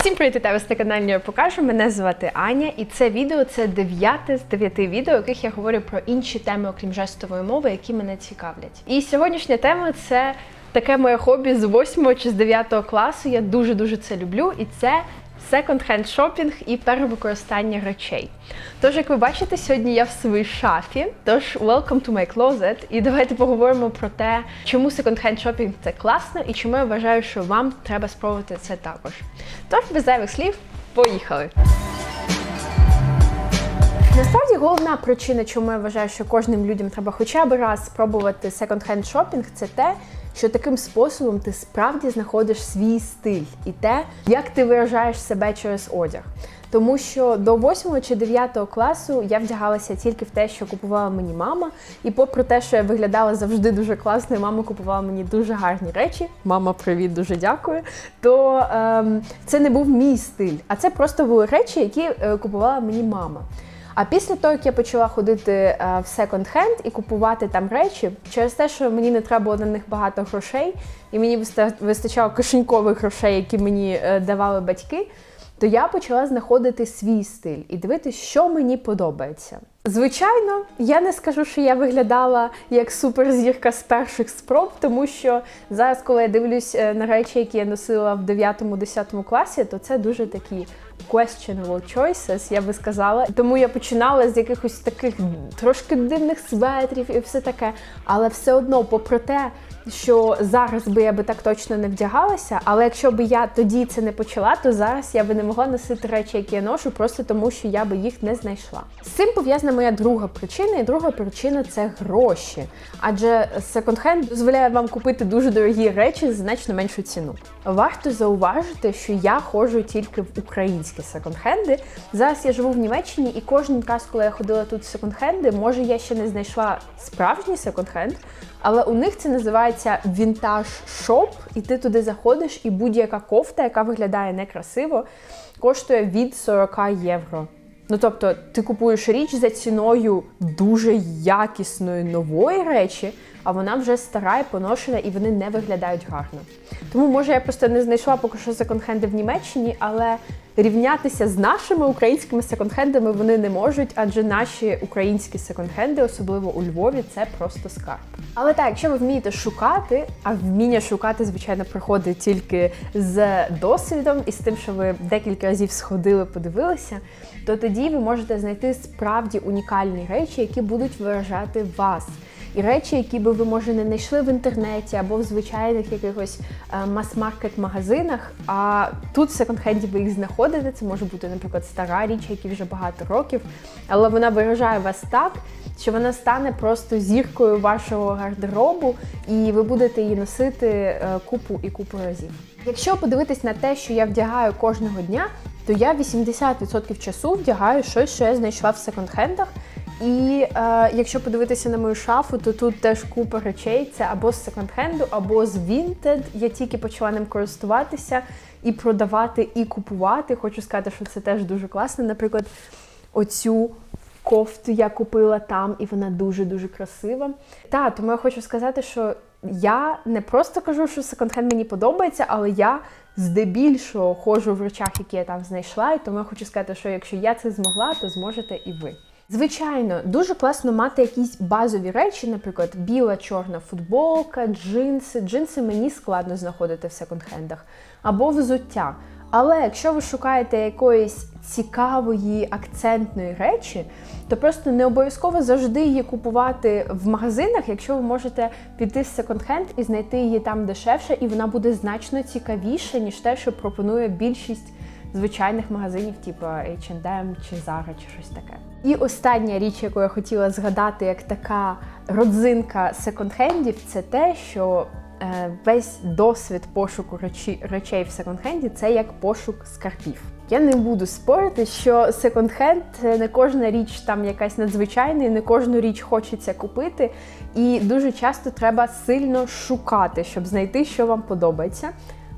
Всім привіт, вітаю вас на покажу. Мене звати Аня, і це відео це дев'яте з дев'яти відео, в яких я говорю про інші теми, окрім жестової мови, які мене цікавлять. І сьогоднішня тема це таке моє хобі з 8 чи з 9 класу. Я дуже дуже це люблю, і це секонд-хенд шопінг і перевикористання речей. Тож, як ви бачите, сьогодні я в своїй шафі. Тож, welcome to my closet. І давайте поговоримо про те, чому секонд-хенд шопінг це класно і чому я вважаю, що вам треба спробувати це також. Тож, без зайвих слів, поїхали! Насправді головна причина, чому я вважаю, що кожним людям треба хоча б раз спробувати секонд-хенд шопінг, це те, що таким способом ти справді знаходиш свій стиль і те, як ти виражаєш себе через одяг. Тому що до 8 чи 9 класу я вдягалася тільки в те, що купувала мені мама. І попри те, що я виглядала завжди дуже класно, і мама купувала мені дуже гарні речі. Мама, привіт, дуже дякую. То ем, це не був мій стиль, а це просто були речі, які е, купувала мені мама. А після того, як я почала ходити е, в секонд-хенд і купувати там речі, через те, що мені не треба було на них багато грошей, і мені виста- вистачало кишенькових грошей, які мені е, давали батьки, то я почала знаходити свій стиль і дивитися, що мені подобається. Звичайно, я не скажу, що я виглядала як суперзірка з перших спроб, тому що зараз, коли я дивлюсь е, на речі, які я носила в 9-10 класі, то це дуже такі questionable choices, я би сказала. Тому я починала з якихось таких трошки дивних светрів і все таке. Але все одно, попри те, що зараз би я би так точно не вдягалася, але якщо б я тоді це не почала, то зараз я би не могла носити речі, які я ношу, просто тому що я би їх не знайшла. З цим пов'язана моя друга причина, і друга причина це гроші. Адже секонд-хенд дозволяє вам купити дуже дорогі речі за значно меншу ціну. Варто зауважити, що я ходжу тільки в українські секонд-хенди. Зараз я живу в Німеччині, і кожен раз, коли я ходила тут в секонд-хенди, може я ще не знайшла справжній секонд-хенд, але у них це називається вінтаж шоп, і ти туди заходиш, і будь-яка кофта, яка виглядає некрасиво, коштує від 40 євро. Ну тобто, ти купуєш річ за ціною дуже якісної нової речі, а вона вже стара і поношена, і вони не виглядають гарно. Тому, може, я просто не знайшла поки що секонд-хенди в Німеччині, але рівнятися з нашими українськими секонд-хендами вони не можуть, адже наші українські секонд-хенди, особливо у Львові, це просто скарб. Але так, якщо ви вмієте шукати, а вміння шукати, звичайно, приходить тільки з досвідом і з тим, що ви декілька разів сходили, подивилися, то тоді ви можете знайти справді унікальні речі, які будуть виражати вас. І речі, які би ви може не знайшли в інтернеті або в звичайних якихось е, мас-маркет магазинах. А тут в секонд-хенді ви їх знаходите. Це може бути, наприклад, стара річ, які вже багато років, але вона виражає вас так, що вона стане просто зіркою вашого гардеробу, і ви будете її носити е, купу і купу разів. Якщо подивитись на те, що я вдягаю кожного дня, то я 80% часу вдягаю щось, що я знайшла в секонд-хендах. І е, якщо подивитися на мою шафу, то тут теж купа речей. Це або з секонд-хенду, або з Vinted. Я тільки почала ним користуватися і продавати, і купувати. Хочу сказати, що це теж дуже класно. Наприклад, оцю кофту я купила там, і вона дуже-дуже красива. Та, тому я хочу сказати, що я не просто кажу, що секонд-хенд мені подобається, але я здебільшого ходжу в речах, які я там знайшла. І тому я хочу сказати, що якщо я це змогла, то зможете і ви. Звичайно, дуже класно мати якісь базові речі, наприклад, біла чорна футболка, джинси. Джинси мені складно знаходити в секонд-хендах, або взуття. Але якщо ви шукаєте якоїсь цікавої акцентної речі, то просто не обов'язково завжди її купувати в магазинах, якщо ви можете піти в секонд-хенд і знайти її там дешевше, і вона буде значно цікавіша, ніж те, що пропонує більшість звичайних магазинів, типу H&M чи Zara, чи щось таке. І остання річ, яку я хотіла згадати, як така родзинка секонд-хендів, це те, що е, весь досвід пошуку речі, речей в секонд-хенді це як пошук скарбів. Я не буду спорити, що секонд-хенд не кожна річ там якась надзвичайна, і не кожну річ хочеться купити. І дуже часто треба сильно шукати, щоб знайти, що вам подобається.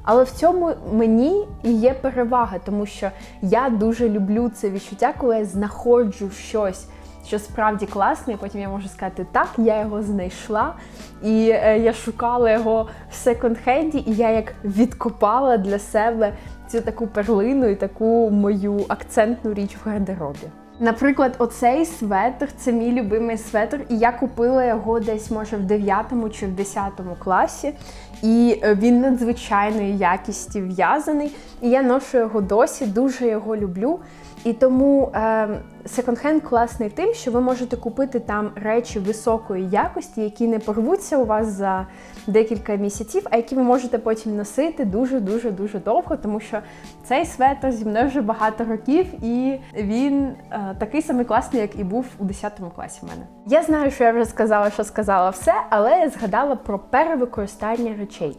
Але в цьому мені і є перевага, тому що я дуже люблю це відчуття, коли я знаходжу щось, що справді класне, і потім я можу сказати, так, я його знайшла, і е, я шукала його в секонд-хенді, і я як відкопала для себе цю таку перлину і таку мою акцентну річ в гардеробі. Наприклад, оцей светр це мій любимий светр, і я купила його десь, може, в 9 чи в 10 класі. І е, він надзвичайної якісті в'язаний. І я ношу його досі, дуже його люблю. І тому е, секонд-хенд класний тим, що ви можете купити там речі високої якості, які не порвуться у вас за декілька місяців, а які ви можете потім носити дуже-дуже дуже довго, тому що цей светр зі мною вже багато років, і він е, такий самий класний, як і був у 10 класі в мене. Я знаю, що я вже сказала, що сказала все, але я згадала про перевикористання речей.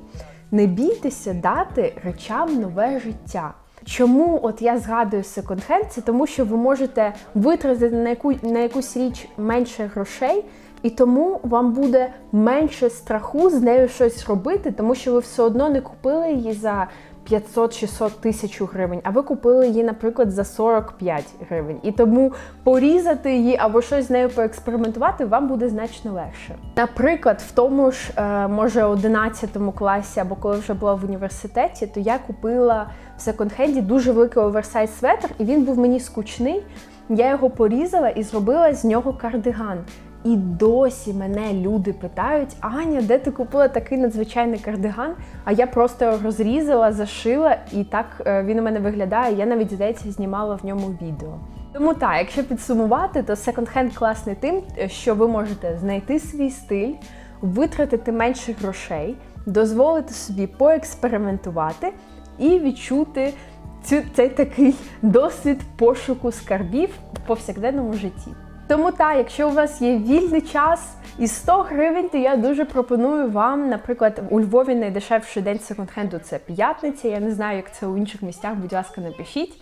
Не бійтеся дати речам нове життя. Чому от я згадую секонд-хенд? Це тому, що ви можете витратити на яку на якусь річ менше грошей, і тому вам буде менше страху з нею щось робити, тому що ви все одно не купили її за 500-600 тисяч гривень, а ви купили її, наприклад, за 45 гривень. І тому порізати її або щось з нею поекспериментувати вам буде значно легше. Наприклад, в тому ж, е, може, 11 класі або коли вже була в університеті, то я купила в секонд-хенді дуже великий оверсайз светр, і він був мені скучний. Я його порізала і зробила з нього кардиган. І досі мене люди питають: Аня, де ти купила такий надзвичайний кардиган? А я просто розрізала, зашила, і так е, він у мене виглядає. Я навіть здається знімала в ньому відео. Тому так, якщо підсумувати, то секонд-хенд класний тим, що ви можете знайти свій стиль, витратити менше грошей, дозволити собі поекспериментувати і відчути цю, цей такий досвід пошуку скарбів в повсякденному житті. Тому так, якщо у вас є вільний час і 100 гривень, то я дуже пропоную вам, наприклад, у Львові найдешевший день секонд-хенду це п'ятниця. Я не знаю, як це у інших місцях, будь ласка, напишіть.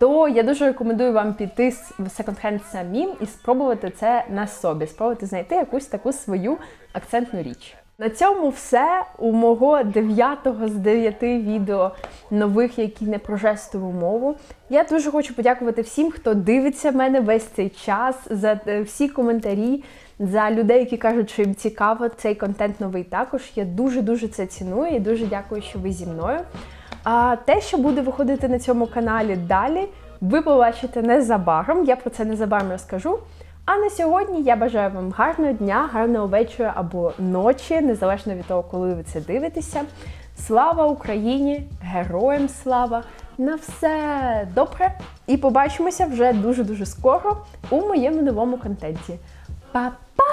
То я дуже рекомендую вам піти в секонд-хенд самим і спробувати це на собі, спробувати знайти якусь таку свою акцентну річ. На цьому все у мого дев'ятого з дев'яти відео нових, які не про жестову мову. Я дуже хочу подякувати всім, хто дивиться мене весь цей час, за е, всі коментарі, за людей, які кажуть, що їм цікаво цей контент новий також. Я дуже-дуже це ціную і дуже дякую, що ви зі мною. А те, що буде виходити на цьому каналі далі, ви побачите незабаром. Я про це незабаром розкажу. А на сьогодні я бажаю вам гарного дня, гарного вечора або ночі, незалежно від того, коли ви це дивитеся. Слава Україні! Героям слава! На все добре! І побачимося вже дуже-дуже скоро у моєму новому контенті. Па-па!